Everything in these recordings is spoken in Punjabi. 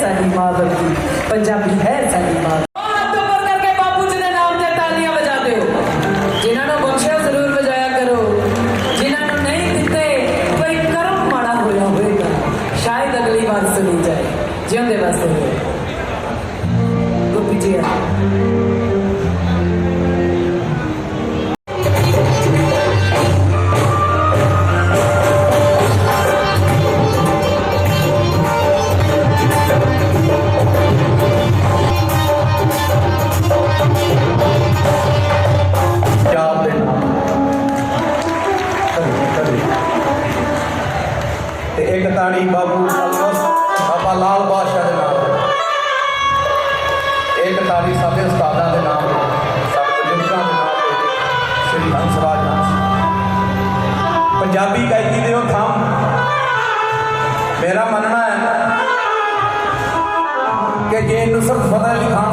ਸਾਡੀ ਮਾਂ ਵਰਗੀ ਪੰਜਾਬੀ ਹੈ ਸਾਡੀ ਮਾਂ। ਮੇਰੀ ਹੰਸ ਰਾਜ ਹੰਸ ਪੰਜਾਬੀ ਗਾਇਕੀ ਦੇ ਉਹ ਥੰਮ। ਮੇਰਾ ਮੰਨਣਾ ਹੈ ਕਿ ਜੇ ਇਹਨੂੰ ਸਿਰਫ ਫਤਿਹ ਲਿਖਾ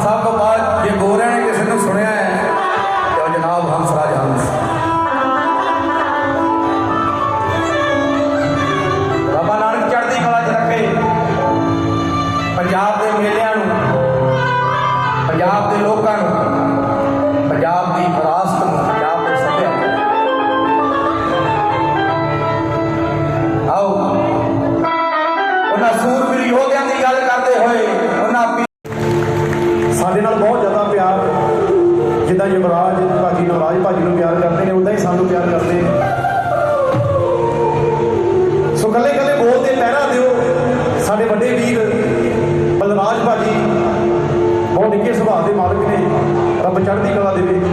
ਚੜ੍ਹਦੀ ਕਲਾ ਦੇ ਵਿੱਚ।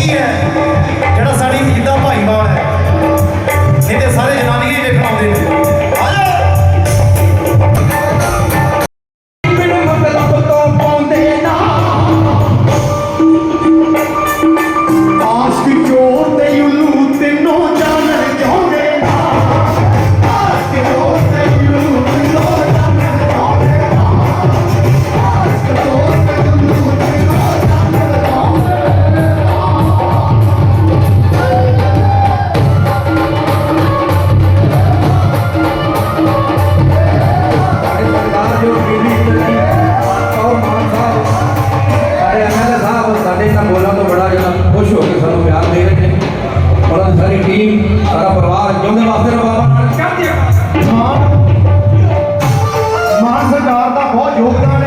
ਸੌ ਮਾਨ ਮਾਨ ਸਰਕਾਰ ਦਾ ਬਹੁਤ ਯੋਗਦਾਨ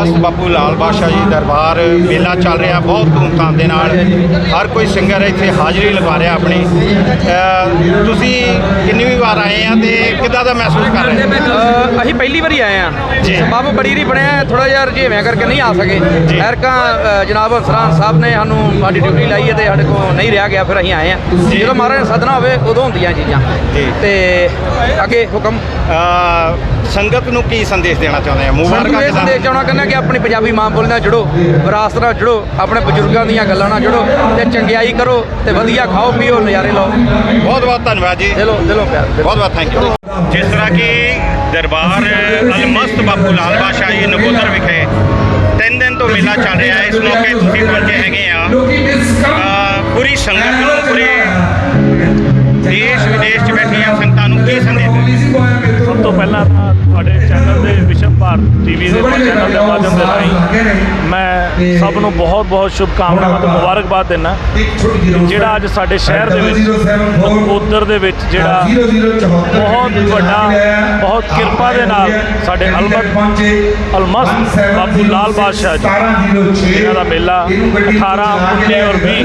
ਅਲਮਸਤ ਬਾਪੂ ਲਾਲ ਬਾਦਸ਼ਾਹ ਜੀ ਦਰਬਾਰ ਮੇਲਾ ਚੱਲ ਰਿਹਾ ਬਹੁਤ ਧੂਮਧਾਮ ਦੇ ਨਾਲ। ਹਰ ਕੋਈ ਸਿੰਗਰ ਇੱਥੇ ਹਾਜ਼ਰੀ ਲਗਾ ਰਿਹਾ ਆਪਣੀ। ਤੁਸੀਂ ਕਿੰਨੀ ਵੀ ਵਾਰ ਆਏ ਆ ਤੇ ਕਿੱਦਾਂ ਦਾ ਮਹਿਸੂਸ ਕਰ ਰਹੇ ਹੋ? ਅਸੀਂ ਪਹਿਲੀ ਵਾਰੀ ਆਏ ਆ। ਜੀ। ਸਬਬ ਬੜੀ ਰੀ ਬਣਿਆ ਥੋੜਾ ਜਿਹਾ ਰਜੇਵਿਆਂ ਕਰਕੇ ਨਹੀਂ ਆ ਸਕੇ। ਜੀ। ਐਰਕਾਂ ਜਨਾਬ ਹਸਰਾਨ ਸਾਹਿਬ ਨੇ ਸਾਨੂੰ ਸਾਡੀ ਡਿਊਟੀ ਲਾਈ ਹੈ ਤੇ ਸਾਡੇ ਕੋਲ ਨਹੀਂ ਰਿਹਾ ਗਿਆ ਫਿਰ ਅਸੀਂ ਆਏ ਆ। ਜਦੋਂ ਮਹਾਰਾਜ ਨੇ ਸੱਦਣਾ ਹੋਵੇ ਉਦੋਂ ਹੁੰਦੀਆਂ ਚੀਜ਼ਾਂ। ਜੀ। ਤੇ ਅੱਗੇ ਹੁਕਮ। ਸੰਗਤ ਨੂੰ ਕੀ ਸੰਦੇਸ਼ ਦੇਣਾ ਚਾਹੁੰਦੇ ਆ? ਸਾਨੂੰ ਮੁਬਾਰਕਾਂ ਇਹ ਕਿੱਦਾਂ ਸੰਦੇਸ਼ ਚਾਹਣਾ ਕਹਿੰਦਾ ਕਿ ਆਪਣੀ ਪੰਜਾਬੀ ਮਾਂ ਬੋਲੀ ਨਾਲ ਜੁੜੋ ਵਿਰਾਸਤ ਨਾਲ ਜੁੜੋ ਆਪਣੇ ਬਜ਼ੁਰਗਾਂ ਦੀਆਂ ਗੱਲਾਂ ਨਾਲ ਜੁੜੋ ਤੇ ਚੰਗਿਆਈ ਕਰੋ ਤੇ ਵਧੀਆ ਖਾਓ ਪੀਓ ਨਜ਼ਾਰੇ ਲਓ। ਬਹੁਤ ਬਹੁਤ ਧੰਨਵਾਦ ਜੀ। ਦਿਲੋਂ ਦਿਲੋਂ ਪਿਆਰ। ਬਹੁਤ ਬਹੁਤ ਥੈਂਕ ਯੂ ਜਿਸ ਤਰ੍ਹਾਂ ਕਿ ਦਰਬਾਰ ਅਲਮਸਤ ਬਾਪੂ ਲਾਲ ਬਾਦਸ਼ਾਹ ਜੀ ਨਕੋਦਰ ਵਿਖੇ ਤਿੰਨ ਦਿਨ ਤੋਂ ਮੇਲਾ ਚੱਲ ਰਿਹਾ ਹੈ। ਇਸ ਮੌਕੇ ਤੁਸੀਂ ਪਹੁੰਚੇ ਹੈਗੇ ਆ। ਪੂਰੀ ਸੰਗਤ ਨੂੰ ਪੂਰੇ ਦੇਸ਼ ਵਿਦੇਸ਼ 'ਚ ਬੈਠੀਆਂ ਸੰਗਤਾਂ ਨੂੰ ਕੀ ਸੰਦੇਸ਼? ਸਭ ਤੋਂ ਪਹਿਲਾਂ ਤੁਹਾਡੇ ਚੈਨਲ ਦੇ ਵਿਸ਼ਵ ਭਾਰਤ ਟੀਵੀ ਦੇ ਚੈਨਲ ਦੇ ਮਾਧਿਅਮ ਦੇ ਰਾਹੀਂ ਮੈਂ ਸਭ ਨੂੰ ਬਹੁਤ ਬਹੁਤ ਸ਼ੁਭ ਕਾਮਨਾਵਾਂ ਤੇ ਮੁਬਾਰਕਬਾਦ। ਦਿੰਦਾ। ਜਿਹੜਾ ਅੱਜ ਸਾਡੇ ਸ਼ਹਿਰ ਦੇ ਵਿੱਚ ਨਕੋਦਰ ਦੇ ਵਿੱਚ ਜਿਹੜਾ ਬਹੁਤ ਵੱਡਾ ਬਹੁਤ ਕਿਰਪਾ ਦੇ ਨਾਲ ਸਾਡੇ ਅਲਮਤ ਅਲਮਸਤ ਬਾਪੂ ਲਾਲ ਬਾਦਸ਼ਾਹ ਜੀ ਇਹਨਾਂ ਦਾ ਮੇਲਾ 18 19 ਔਰ 20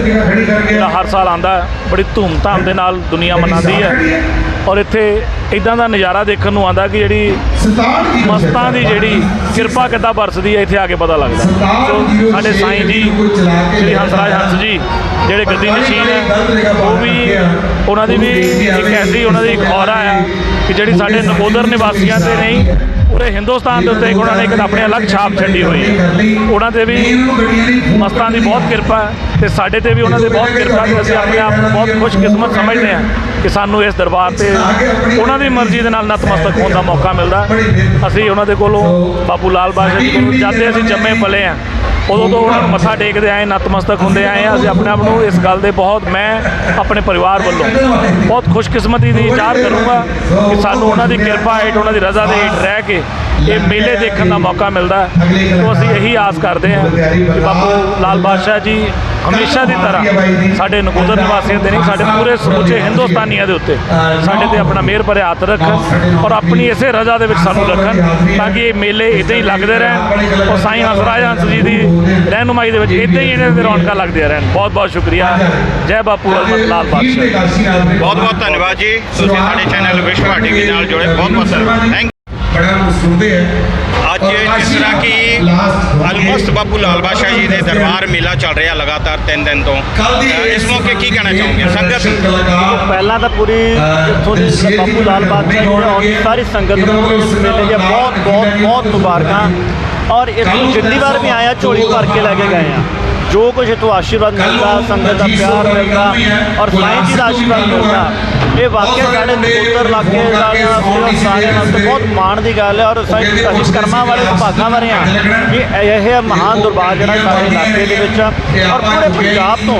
ਜਿਹੜਾ ਹਰ ਸਾਲ ਆਂਦਾ ਬੜੀ ਧੂਮਧਾਮ ਦੇ ਨਾਲ ਦੁਨੀਆ ਮਨਾਉਂਦੀ ਹੈ। ਔਰ ਇੱਥੇ ਇਦਾਂ ਦਾ ਨਜ਼ਾਰਾ ਦੇਖਣ ਨੂੰ ਆਂਦਾ ਕਿ ਜਿਹੜੀ ਮਸਤਾਂ ਦੀ ਜਿਹੜੀ ਕਿਰਪਾ ਕਿੱਦਾਂ ਵਰਸਦੀ ਹੈ ਇੱਥੇ ਆ ਕੇ ਪਤਾ ਲੱਗਦਾ। ਸੋ ਸਾਡੇ ਸਾਈਂ ਜੀ ਸ੍ਰੀ ਹੰਸਰਾਜ ਹੰਸ ਜੀ। ਜਿਹੜੇ ਗੱਦੀ ਨਸ਼ੀਨ ਹੈ, ਉਹ ਵੀ ਉਹਨਾਂ ਦੀ ਵੀ ਇੱਕ ਐਸੀ ਉਹਨਾਂ ਦੀ ਇੱਕ ਔਰਾ ਹੈ ਕਿ ਜਿਹੜੀ ਸਾਡੇ ਨਕੋਦਰ ਨਿਵਾਸੀਆਂ ਤੇ ਨਹੀਂ, ਪੂਰੇ ਹਿੰਦੁਸਤਾਨ ਦੇ ਉੱਤੇ ਉਹਨਾਂ ਨੇ ਇੱਕ ਆਪਣੇ ਅਲੱਗ ਛਾਪ ਛੱਡੀ ਹੋਈ ਹੈ। ਉਹਨਾਂ ਤੇ ਵੀ ਮਸਤਾਂ ਦੀ ਬਹੁਤ ਕਿਰਪਾ ਹੈ ਤੇ ਸਾਡੇ ਤੇ ਵੀ ਉਹਨਾਂ ਦੀ ਬਹੁਤ ਕਿਰਪਾ ਤੇ ਅਸੀਂ ਆਪਣੇ ਆਪ ਨੂੰ ਬਹੁਤ ਖੁਸ਼ਕਿਸਮਤ ਸਮਝਦੇ ਹਾਂ ਕਿ ਸਾਨੂੰ ਇਸ ਦਰਬਾਰ ਤੇ ਉਹਨਾਂ ਦੀ ਮਰਜ਼ੀ ਦੇ ਨਾਲ ਨਤਮਸਤਕ ਹੋਣ ਦਾ ਮੌਕਾ ਮਿਲਦਾ ਅਸੀਂ ਉਹਨਾਂ ਦੇ ਕੋਲੋਂ ਬਾਪੂ ਲਾਲ ਬਾਦਸ਼ਾਹ ਜੀ ਕੋਲੋਂ ਅਸੀਂ ਜੰਮੇ ਪਲੇ ਆ ਉਦੋਂ ਤੋਂ ਉਹਨਾਂ ਨੂੰ ਮੱਥਾ ਟੇਕਦੇ ਆਏ ਨਤਮਸਤਕ ਹੁੰਦੇ ਆਏ ਆ। ਅਸੀਂ ਆਪਣੇ ਆਪ ਨੂੰ ਇਸ ਗੱਲ ਦੇ ਬਹੁਤ, ਮੈਂ ਆਪਣੇ ਪਰਿਵਾਰ ਵੱਲੋਂ ਬਹੁਤ ਖੁਸ਼ਕਿਸਮਤੀ ਦੀ ਇਜ਼ਾਹਰ ਕਰੂੰਗਾ ਕਿ ਸਾਨੂੰ ਉਹਨਾਂ ਦੀ ਕਿਰਪਾ ਹੇਠ, ਉਹਨਾਂ ਦੀ ਰਜ਼ਾ ਦੇ ਹੇਠ ਰਹਿ ਕੇ ਇਹ ਮੇਲੇ ਦੇਖਣ ਦਾ ਮੌਕਾ ਮਿਲਦਾ। ਹੈ ਤੋਂ ਅਸੀਂ ਇਹੀ ਆਸ ਕਰਦੇ ਹਾਂ ਕਿ ਬਾਪੂ ਲਾਲ ਬਾਦਸ਼ਾਹ ਜੀ ਹਮੇਸ਼ਾ ਦੀ ਤਰ੍ਹਾਂ ਸਾਡੇ ਨਕੋਦਰ ਨਿਵਾਸੀਆਂ ਦੇ ਨਹੀਂ ਸਾਡੇ ਪੂਰੇ ਸਮੁੱਚੇ ਹਿੰਦੁਸਤਾਨੀਆਂ ਦੇ ਉੱਤੇ ਸਾਡੇ ਤੇ ਆਪਣਾ ਮਿਹਰ ਭਰੇ ਹੱਥ ਰੱਖਣ ਔਰ ਆਪਣੀ ਇਸੇ ਰਜ਼ਾ ਦੇ ਵਿੱਚ ਸਾਨੂੰ ਰੱਖਣ ਤਾਂ ਕਿ ਇਹ ਮੇਲੇ ਇਦਾਂ ਹੀ ਲੱਗਦੇ ਰਹਿਣ ਔਰ ਸਾਈਂ ਹੰਸਰਾਜ ਹੰਸ ਜੀ ਦੀ ਰਹਿਨੁਮਾਈ ਦੇ ਵਿੱਚ ਇਦਾਂ ਹੀ ਇਹਨਾਂ ਦੇ ਰੌਣਕਾਂ ਲੱਗਦੀਆਂ ਰਹਿਣ। ਬਹੁਤ ਬਹੁਤ ਸ਼ੁਕਰੀਆ। ਜੈ ਬਾਪੂ ਅਲਮਤ ਲਾਲ ਬਾਦਸ਼ਾਹ ਬਹੁਤ ਬਹੁਤ ਧੰਨਵਾਦ ਜੀ। ਤੁਸੀਂ ਸਾਡੇ ਚੈਨਲ ਵਿਸ਼ਵ ਟੀਵੀ ਨਾਲ ਜੁੜੇ। ਬਹੁਤ ਬਹੁਤ ਧੰਨਵਾਦ। ਥੈਂਕ ਬੜਾ ਨੂੰ ਸੁਣਦੇ ਆ। ਅੱਜ ਜਿਸ ਤਰ੍ਹਾਂ ਕਿ ਅਲਮਸਤ ਬਾਪੂ ਲਾਲ ਬਾਦਸ਼ਾਹ ਜੀ ਦੇ ਦਰਬਾਰ ਮੇਲਾ ਚੱਲ ਰਿਹਾ ਲਗਾਤਾਰ 3 ਦਿਨ ਤੋਂ। ਇਸ ਮੌਕੇ ਕੀ ਕਹਿਣਾ ਚਾਹੋਗੇ? ਸੰਗਤ? ਪਹਿਲਾਂ ਤਾਂ ਪੂਰੀ ਇੱਥੋਂ ਦੀ ਬਾਪੂ ਲਾਲ ਬਾਦਸ਼ਾਹ ਜੀ ਔਰ ਦੀ ਸਾਰੀ ਸੰਗਤ ਨੂੰ ਇਸ ਮੇਲੇ ਦੀਆਂ ਬਹੁਤ ਬਹੁਤ ਬਹੁਤ ਮੁਬਾਰਕਾਂ। ਔਰ ਇੱਥੋਂ ਜਿੰਨੀ ਵਾਰ ਵੀ ਆਇਆ ਝੋਲੀ ਭਰ ਕੇ ਲੈ ਕੇ ਗਏ ਆ। ਜੋ ਕੁਝ ਇੱਥੋਂ ਆਸ਼ੀਰਵਾਦ ਮਿਲਦਾ ਸੰਗਤ ਦਾ ਪਿਆਰ ਮਿਲਦਾ ਔਰ ਸਾਈਂ ਜੀ ਦਾ ਆਸ਼ੀਰਵਾਦ ਮਿਲਦਾ। ਇਹ ਵਾਕਿਆ ਸਾਡੇ ਨਕੋਦਰ ਇਲਾਕੇ ਦਾ ਸਾਰਿਆਂ ਨਾਲ ਤਾਂ ਬਹੁਤ ਮਾਣ ਦੀ ਗੱਲ ਹੈ ਔਰ ਸਾਈਂ ਅਸੀਂ ਕਰਮਾਂ ਵਾਲੇ ਸੁਭਾਗਾਂ ਵਾਲੇ ਆ ਕਿ ਇਹ ਮਹਾਨ ਦਰਬਾਰ ਜਿਹੜਾ ਸਾਡੇ ਇਲਾਕੇ ਦੇ ਵਿੱਚ ਔਰ ਪੂਰੇ ਪੰਜਾਬ ਤੋਂ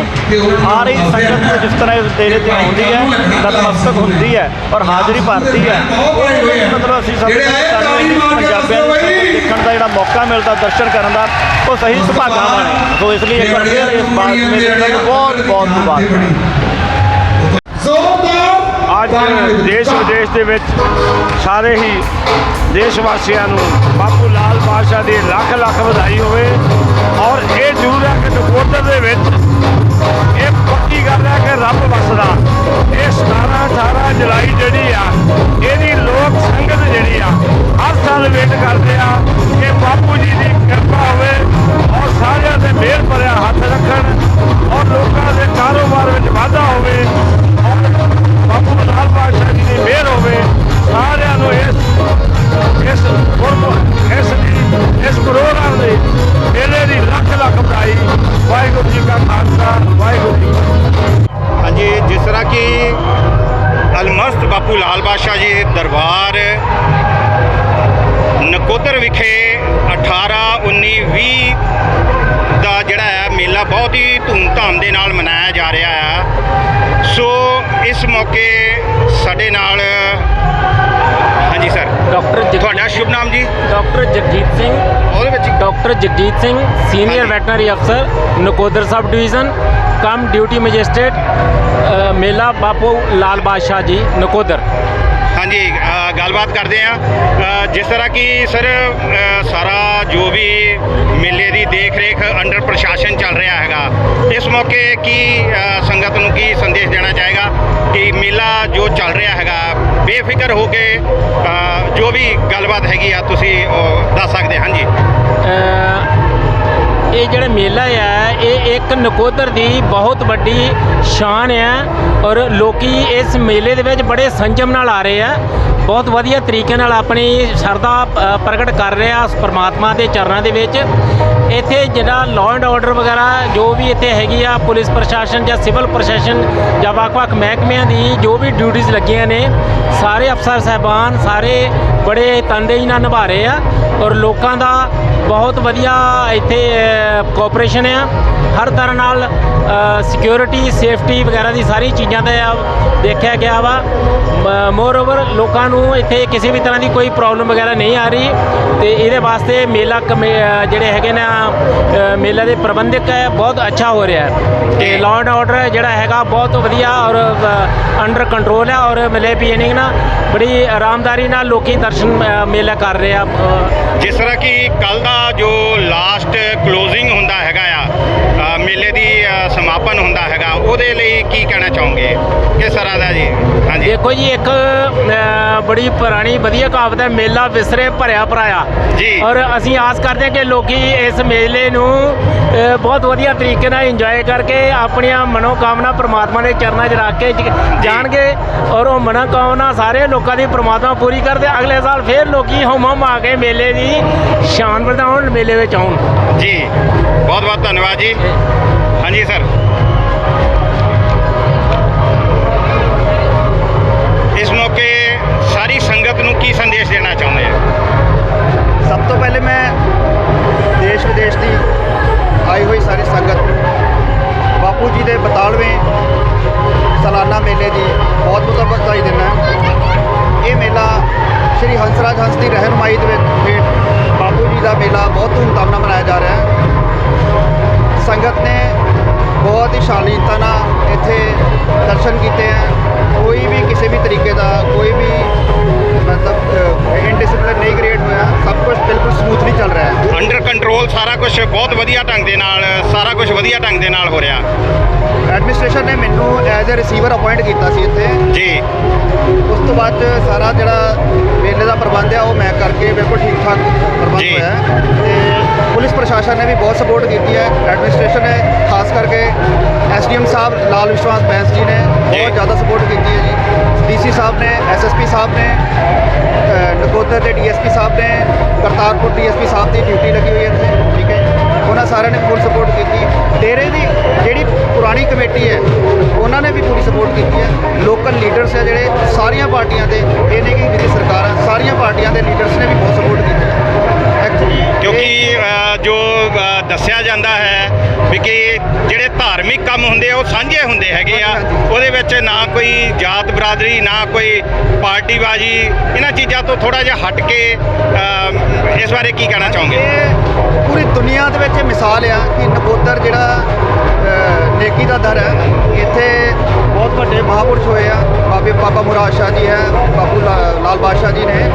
ਆ ਰਹੀ ਸੰਗਤ ਜਿਸ ਤਰ੍ਹਾਂ ਇਸ ਡੇਰੇ ਤੇ ਆਉਂਦੀ ਹੈ ਨਤਮਸਤਕ ਹੁੰਦੀ ਹੈ ਔਰ ਹਾਜ਼ਰੀ ਭਰਦੀ ਹੈ। ਮਤਲਬ ਅਸੀਂ ਸਭ ਪੰਜਾਬੀਆਂ ਨੂੰ ਦੇਖਣ ਦਾ ਜਿਹੜਾ ਮੌਕਾ ਮਿਲਦਾ ਦਰਸ਼ਨ ਕਰਨ ਦਾ ਉਹ ਸਹੀ ਸੁਭਾਗਾਂ ਵਾਲੇ। ਸੋ ਇਸ ਲਈ ਇੱਕ ਵਾਰ ਫਿਰ ਇਸ ਬਾਤ ਮੇਲੇ ਦਾ ਬਹੁਤ ਬਹੁਤ ਮੁਬਾਰਕ ਅੱਜ ਦੇਸ਼ ਵਿਦੇਸ਼ ਦੇ ਵਿੱਚ ਸਾਰੇ ਹੀ ਦੇਸ਼ ਵਾਸੀਆਂ ਨੂੰ ਬਾਪੂ ਲਾਲ ਬਾਦਸ਼ਾਹ ਦੀ ਲੱਖ ਲੱਖ ਵਧਾਈ ਹੋਵੇ। ਔਰ ਇਹ ਜ਼ਰੂਰ ਹੈ ਕਿ ਨਕੋਦਰ ਦੇ ਵਿੱਚ ਇਹ ਗੱਲ ਹੈ ਕਿ ਰੱਬ ਵਸਦਾ। ਇਹ 17 18 ਜੁਲਾਈ ਜਿਹੜੀ ਆ, ਇਹਦੀ ਲੋਕ ਸੰਗਤ ਜਿਹੜੀ ਆ, ਹਰ ਸਾਲ ਵੇਟ ਕਰਦੇ ਆ ਕਿ ਬਾਪੂ ਜੀ ਦੀ ਕਿਰਪਾ ਹੋਵੇ ਔਰ ਸਾਰਿਆਂ ਦੇ ਮੇਲ ਭਰਿਆ ਹੱਥ ਰੱਖਣ ਔਰ ਲੋਕਾਂ ਦੇ ਕਾਰੋਬਾਰ ਵਿੱਚ ਵਾਧਾ ਹੋਵੇ ਵੈਟਰਨਰੀ ਅਫਸਰ Nakodar sub division cum duty magistrate ਮੇਲਾ ਬਾਪੂ ਲਾਲ ਬਾਦਸ਼ਾਹ ਜੀ ਨਕੋਦਰ। ਹਾਂਜੀ ਗੱਲਬਾਤ ਕਰਦੇ ਆ ਜਿਸ ਤਰ੍ਹਾਂ ਕਿ ਸਰ ਸਾਰਾ ਜੋ ਵੀ ਮੇਲੇ ਦੀ ਦੇਖ ਰੇਖ ਅੰਡਰ ਪ੍ਰਸ਼ਾਸਨ ਚੱਲ ਰਿਹਾ ਹੈਗਾ ਇਸ ਮੌਕੇ ਕੀ ਸੰਗਤ ਨੂੰ ਕੀ ਸੰਦੇਸ਼ ਦੇਣਾ ਚਾਹੇਗਾ ਕਿ ਮੇਲਾ ਜੋ ਚੱਲ ਰਿਹਾ ਹੈਗਾ ਬੇਫਿਕਰ ਹੋ ਕੇ ਜੋ ਵੀ ਗੱਲਬਾਤ ਹੈਗੀ ਆ ਤੁਸੀਂ ਦੱਸ ਸਕਦੇ ਹਾਂਜੀ। ਇਹ ਜਿਹੜਾ ਮੇਲਾ ਆ, ਇਹ ਇੱਕ ਨਕੋਦਰ ਦੀ ਬਹੁਤ ਵੱਡੀ ਸ਼ਾਨ ਆ ਔਰ ਲੋਕੀ ਇਸ ਮੇਲੇ ਦੇ ਵਿੱਚ ਬੜੇ ਸੰਜਮ ਨਾਲ ਆ ਰਹੇ ਆ। ਬਹੁਤ ਵਧੀਆ ਤਰੀਕੇ ਨਾਲ ਆਪਣੀ ਸ਼ਰਧਾ ਪ੍ਰਗਟ ਕਰ ਰਹੇ ਆ ਉਸ ਪ੍ਰਮਾਤਮਾ ਦੇ ਚਰਨਾਂ ਦੇ ਵਿੱਚ। ਇੱਥੇ ਜਿਹੜਾ ਲਾਅ ਐਂਡ ਆਰਡਰ ਵਗੈਰਾ ਜੋ ਵੀ ਇੱਥੇ ਹੈਗੀ ਆ, ਪੁਲਿਸ ਪ੍ਰਸ਼ਾਸਨ ਜਾਂ ਸਿਵਲ ਪ੍ਰਸ਼ਾਸਨ ਜਾਂ ਵੱਖ-ਵੱਖ ਮਹਿਕਮਿਆਂ ਦੀ ਜੋ ਵੀ ਡਿਊਟੀਆਂ ਲੱਗੀਆਂ ਨੇ, ਸਾਰੇ ਅਫਸਰ, ਸਹਿਬਾਨ ਸਾਰੇ ਬੜੇ ਤਨਦੇਹੀ ਨਾਲ ਨਿਭਾ ਰਹੇ ਆ ਔਰ ਲੋਕਾਂ ਦਾ ਬਹੁਤ ਵਧੀਆ ਇੱਥੇ ਕੋਆਪਰੇਸ਼ਨ ਆ। ਹਰ ਤਰ੍ਹਾਂ ਨਾਲ ਸਿਕਿਉਰਿਟੀ ਸੇਫਟੀ ਵਗੈਰਾ ਦੀ ਸਾਰੀ ਚੀਜ਼ਾਂ ਦਾ ਆ ਦੇਖਿਆ ਗਿਆ ਵਾ। ਮੋਰ ਓਵਰ ਲੋਕਾਂ ਨੂੰ ਇੱਥੇ ਕਿਸੇ ਵੀ ਤਰ੍ਹਾਂ ਦੀ ਕੋਈ ਪ੍ਰੋਬਲਮ ਵਗੈਰਾ ਨਹੀਂ ਆ ਰਹੀ ਤੇ ਇਹਦੇ ਵਾਸਤੇ ਮੇਲਾ ਕਮੇ- ਜਿਹੜੇ ਹੈਗੇ ਨਾ ਮੇਲਾ ਦੇ ਪ੍ਰਬੰਧਕ ਹੈ, ਬਹੁਤ ਅੱਛਾ ਹੋ ਰਿਹਾ ਹੈ। ਤੇ ਲਾਅ ਐਂਡ ਆਰਡਰ ਜਿਹੜਾ ਹੈਗਾ, ਬਹੁਤ ਵਧੀਆ ਔਰ ਅੰਡਰ ਕੰਟਰੋਲ ਹੈ ਔਰ ਮਿਲੇ ਪੀਨਿੰਗ ਨਾ ਬੜੀ ਆਰਾਮਦਾਰੀ ਨਾਲ ਲੋਕੀ ਦਰਸ਼ਨ ਮੇਲਾ ਕਰ ਰਹੇ ਆ। ਜਿਸ ਤਰ੍ਹਾਂ ਕਿ ਕੱਲ ਦਾ ਜੋ ਲਾਸਟ ਕਲੋਜ਼ਿੰਗ ਹੁੰਦਾ ਹੈਗਾ ਆ ਮੇਲੇ ਦੀ ਸਮਾਪਨ ਹੁੰਦਾ ਹੈਗਾ ਉਹਦੇ ਲਈ ਕੀ ਕਹਿਣਾ ਚਾਹੋਗੇ? ਕਿਸ ਤਰ੍ਹਾਂ ਦਾ ਜੀ? ਹਾਂਜੀ। ਦੇਖੋ ਜੀ ਇੱਕ ਬੜੀ ਪੁਰਾਣੀ ਵਧੀਆ ਕਹਾਵਤ ਹੈ ਮੇਲਾ ਵਿਸਰੇ ਭਰਿਆ ਭਰਾਇਆ। ਜੀ। ਔਰ ਅਸੀਂ ਆਸ ਕਰਦੇ ਹਾਂ ਕਿ ਲੋਕੀ ਇਸ ਮੇਲੇ ਨੂੰ ਬਹੁਤ ਵਧੀਆ ਤਰੀਕੇ ਨਾਲ ਇੰਜੋਏ ਕਰਕੇ ਆਪਣੀਆਂ ਮਨੋਕਾਮਨਾ ਪ੍ਰਮਾਤਮਾ ਦੇ ਚਰਨਾਂ 'ਚ ਰੱਖ ਕੇ ਜਾਣਗੇ ਔਰ ਉਹ ਮਨੋਕਾਮਨਾ ਸਾਰੇ ਲੋਕਾਂ ਦੀ ਪ੍ਰਮਾਤਮਾ ਪੂਰੀ ਕਰਦੇ ਅਗਲੇ ਸਾਲ ਫੇਰ ਲੋਕੀ ਹੁਮ ਹੁਮ ਆ ਕੇ ਮੇਲੇ ਦੀ ਸ਼ਾਨ ਵਧਾਉਣ ਮੇਲੇ ਵਿੱਚ ਆਉਣ। ਜੀ। ਬਹੁਤ ਬਹੁਤ ਧੰਨਵਾਦ ਜੀ। ਹਾਂਜੀ, ਸਰ। ਇਸ ਮੌਕੇ ਸਾਰੀ ਸੰਗਤ ਨੂੰ ਕੀ ਸੰਦੇਸ਼ ਦੇਣਾ ਚਾਹੁੰਦੇ ਆ? ਸਭ ਤੋਂ ਪਹਿਲੇ ਮੈਂ ਦੇਸ਼ ਵਿਦੇਸ਼ ਦੀ ਆਈ ਹੋਈ ਸਾਰੀ ਸੰਗਤ ਨੂੰ, ਬਾਪੂ ਜੀ ਦੇ 42ਵੇਂ ਸਾਲਾਨਾ ਮੇਲੇ ਦੀ ਬਹੁਤ ਬਹੁਤ ਵਧਾਈ ਦਿੰਦਾ ਇਹ ਮੇਲਾ ਸ਼੍ਰੀ ਹੰਸਰਾਜ ਹੰਸ ਦੀ ਰਹਿਨੁਮਾਈ ਦੇ ਵਿੱਚ ਬਾਪੂ ਜੀ ਦਾ ਮੇਲਾ ਬਹੁਤ ਧੂਮਧਾਮ ਨਾਲ ਮਨਾਇਆ ਜਾ ਰਿਹਾ ਹੈ। ਸੰਗਤ ਨੇ ਬਹੁਤ ਹੀ ਸ਼ਾਲੀਨਤਾ ਨਾਲ ਇੱਥੇ ਦਰਸ਼ਨ ਕੀਤੇ ਹੈ। ਕੋਈ ਵੀ ਕਿਸੇ ਵੀ ਤਰੀਕੇ ਦਾ ਕੋਈ ਵੀ ਮਤਲਬ ਇਨਡਿਸਪਲਿਨ ਨਹੀਂ ਕ੍ਰੀਏਟ ਹੋਇਆ ਸਭ ਕੁਝ ਬਿਲਕੁਲ ਸਮੂਥਲੀ ਚੱਲ ਰਿਹਾ ਹੈ। ਅੰਡਰ ਕੰਟਰੋਲ ਸਾਰਾ ਕੁਝ ਬਹੁਤ ਵਧੀਆ ਢੰਗ ਦੇ ਨਾਲ ਸਾਰਾ ਕੁਝ ਵਧੀਆ ਢੰਗ ਦੇ ਨਾਲ ਹੋ ਰਿਹਾ। ਐਡਮਿਨਿਸਟ੍ਰੇਸ਼ਨ ਨੇ ਮੈਨੂੰ ਐਜ਼ ਅ ਰਿਸੀਵਰ ਅਪਾਇੰਟ ਕੀਤਾ ਸੀ ਇੱਥੇ। ਜੀ। ਉਸ ਤੋਂ ਬਾਅਦ ਸਾਰਾ ਜਿਹੜਾ ਮੇਲੇ ਦਾ ਪ੍ਰਬੰਧ ਹੈ ਉਹ ਮੈਂ ਕਰਕੇ ਬਿਲਕੁਲ ਠੀਕ ਠਾਕ ਪ੍ਰਬੰਧ। ਹੋਇਆ ਹੈ। ਤੇ ਪੁਲਿਸ ਪ੍ਰਸ਼ਾਸਨ ਨੇ ਵੀ ਬਹੁਤ ਸਪੋਰਟ ਕੀਤੀ ਹੈ। ਐਡਮਿਨਿਸਟ੍ਰੇਸ਼ਨ ਨੇ ਖਾਸ ਕਰਕੇ ਐਸਡੀਐਮ ਸਾਹਿਬ ਲਾਲ ਵਿਸ਼ਵਾਸ ਬੈਂਸ ਜੀ ਨੇ। ਬਹੁਤ ਜ਼ਿਆਦਾ ਸਪੋਰਟ ਕੀਤੀ ਹੈ ਜੀ। ਡੀਸੀ ਸਾਹਿਬ ਨੇ ਐਸਐਸਪੀ ਸਾਹਿਬ ਨੇ ਨਕੋਦਰ ਦੇ ਡੀਐਸਪੀ ਸਾਹਿਬ ਨੇ ਕਰਤਾਰਪੁਰ ਡੀਐਸਪੀ ਸਾਹਿਬ ਦੀ ਡਿਊਟੀ ਲੱਗੀ ਹੋਈ ਹੈ ਇੱਥੇ ਠੀਕ ਹੈ। ਉਹਨਾਂ ਸਾਰਿਆਂ ਨੇ ਫੁੱਲ ਸਪੋਰਟ ਕੀਤੀ ਡੇਰੇ ਦੀ ਜਿਹੜੀ ਪੁਰਾਣੀ ਕਮੇਟੀ ਹੈ ਉਹਨਾਂ ਨੇ ਵੀ ਪੂਰੀ ਸਪੋਰਟ ਕੀਤੀ ਹੈ। ਲੋਕਲ ਲੀਡਰਸ ਹੈ ਜਿਹੜੇ ਸਾਰੀਆਂ ਪਾਰਟੀਆਂ ਦੇ ਇਹ ਨਹੀਂ ਕਿ ਜਿਹੜੀ ਸਰਕਾਰ ਹੈ ਸਾਰੀਆਂ ਪਾਰਟੀਆਂ ਦੇ ਲੀਡਰਸ ਨੇ ਵੀ ਬਹੁਤ ਸਪੋਰਟ ਕੀਤੀ ਹੈ। ਐਕਚੁਅਲੀ ਕਿਉਂਕਿ ਜੋ ਦੱਸਿਆ ਜਾਂਦਾ ਹੈ ਵੀ ਕਿ ਜਿਹੜੇ ਧਾਰਮਿਕ ਕੰਮ ਹੁੰਦੇ ਆ ਉਹ ਸਾਂਝੇ ਹੁੰਦੇ ਹੈਗੇ ਆ। ਉਹਦੇ ਵਿੱਚ ਨਾ ਕੋਈ ਜਾਤ ਬਰਾਦਰੀ ਨਾ ਕੋਈ ਪਾਰਟੀਬਾਜ਼ੀ ਇਹਨਾਂ ਚੀਜ਼ਾਂ ਤੋਂ ਥੋੜਾ ਜਿਹਾ ਹਟ ਕੇ ਇਸ ਬਾਰੇ ਕੀ ਕਹਿਣਾ ਚਾਹੋਗੇ? ਪੂਰੀ ਦੁਨੀਆ ਦੇ ਵਿੱਚ ਮਿਸਾਲ ਆ ਕਿ ਨਕੋਦਰ ਜਿਹੜਾ ਨੇਕੀ ਦਾ ਦਰ ਹੈ ਇੱਥੇ ਬਹੁਤ ਵੱਡੇ ਮਹਾਪੁਰਸ਼ ਹੋਏ ਆ। ਬਾਬੇ ਬਾਬਾ ਮੁਰਾਦ ਸ਼ਾਹ ਜੀ ਹੈ ਬਾਬੂ ਲਾਲ ਬਾਦਸ਼ਾਹ ਜੀ ਨੇ।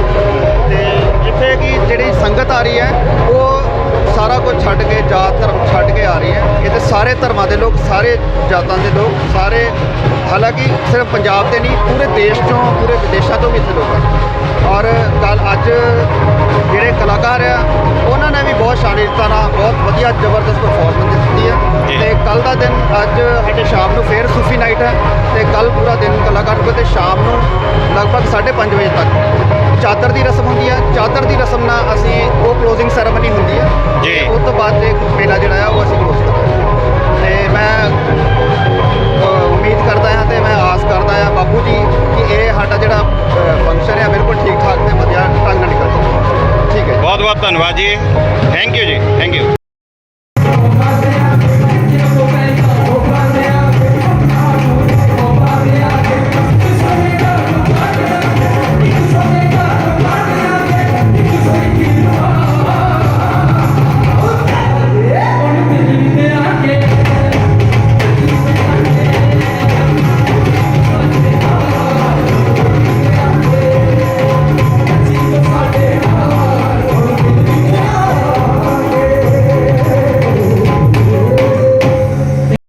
ਤੇ ਇੱਥੇ ਕੀ ਜਿਹੜੀ ਸੰਗਤ ਆ ਰਹੀ ਹੈ ਉਹ ਸਾਰਾ ਕੁਝ ਛੱਡ ਕੇ ਜਾਤ ਧਰਮ ਛੱਡ ਕੇ ਆ ਰਹੀ ਹੈ। ਇੱਥੇ ਸਾਰੇ ਧਰਮਾਂ ਦੇ ਲੋਕ ਸਾਰੇ ਜਾਤਾਂ ਦੇ ਲੋਕ ਸਾਰੇ ਹਾਲਾਂਕਿ ਸਿਰਫ ਪੰਜਾਬ ਦੇ ਨਹੀਂ ਪੂਰੇ ਦੇਸ਼ ਚੋਂ ਪੂਰੇ ਵਿਦੇਸ਼ਾਂ ਤੋਂ ਵੀ ਇੱਥੇ ਲੋਕ ਆ ਔਰ ਕੱਲ ਅੱਜ ਜਿਹੜੇ ਕਲਾਕਾਰ ਆ ਉਹਨਾਂ ਨੇ ਵੀ ਬਹੁਤ ਸ਼ਾਨਦਾਰ ਨਾਲ ਬਹੁਤ ਵਧੀਆ ਜ਼ਬਰਦਸਤ ਪਰਫਾਰਮੈਂਸ ਦਿੱਤੀ। ਹੈ। ਤੇ ਕੱਲ ਦਾ ਦਿਨ ਅੱਜ ਸਾਡੇ ਸ਼ਾਮ ਨੂੰ ਫੇਰ ਸੂਫੀ ਨਾਈਟ ਹੈ। ਤੇ ਕੱਲ ਪੂਰਾ ਦਿਨ ਕਲਾਕਾਰ ਨੂੰ ਤੇ ਸ਼ਾਮ ਨੂੰ ਲਗਭਗ 5:30 ਵਜੇ ਤੱਕ। ਚਾਦਰ ਦੀ ਰਸਮ ਹੁੰਦੀ ਹੈ ਚਾਦਰ ਦੀ ਰਸਮ ਨਾਲ ਅਸੀਂ ਉਹ ਕਲੋਜ਼ਿੰਗ ਸੈਰੇਮਨੀ ਹੁੰਦੀ ਹੈ ਜੀ। ਉਸ ਤੋਂ ਬਾਅਦ ਇਹ ਮੇਲਾ ਜਿਹੜਾ ਆ ਉਹ ਅਸੀਂ ਕਲੋਜ਼ ਕਰਦੇ ਤੇ ਮੈਂ ਉਮੀਦ ਕਰਦਾ ਹਾਂ ਤੇ ਮੈਂ ਆਸ ਕਰਦਾ ਹਾਂ ਬਾਪੂ ਜੀ ਕਿ ਇਹ ਸਾਡਾ ਜਿਹੜਾ ਫੰਕਸ਼ਨ ਹੈ ਬਿਲਕੁਲ ਠੀਕ ਠਾਕ ਤੇ ਵਧੀਆ ਢੰਗ ਨਾਲ ਨਿਕਲ ਜਾਵੇ ਠੀਕ ਹੈ। ਬਹੁਤ ਬਹੁਤ ਧੰਨਵਾਦ ਜੀ। Thank you ji thank you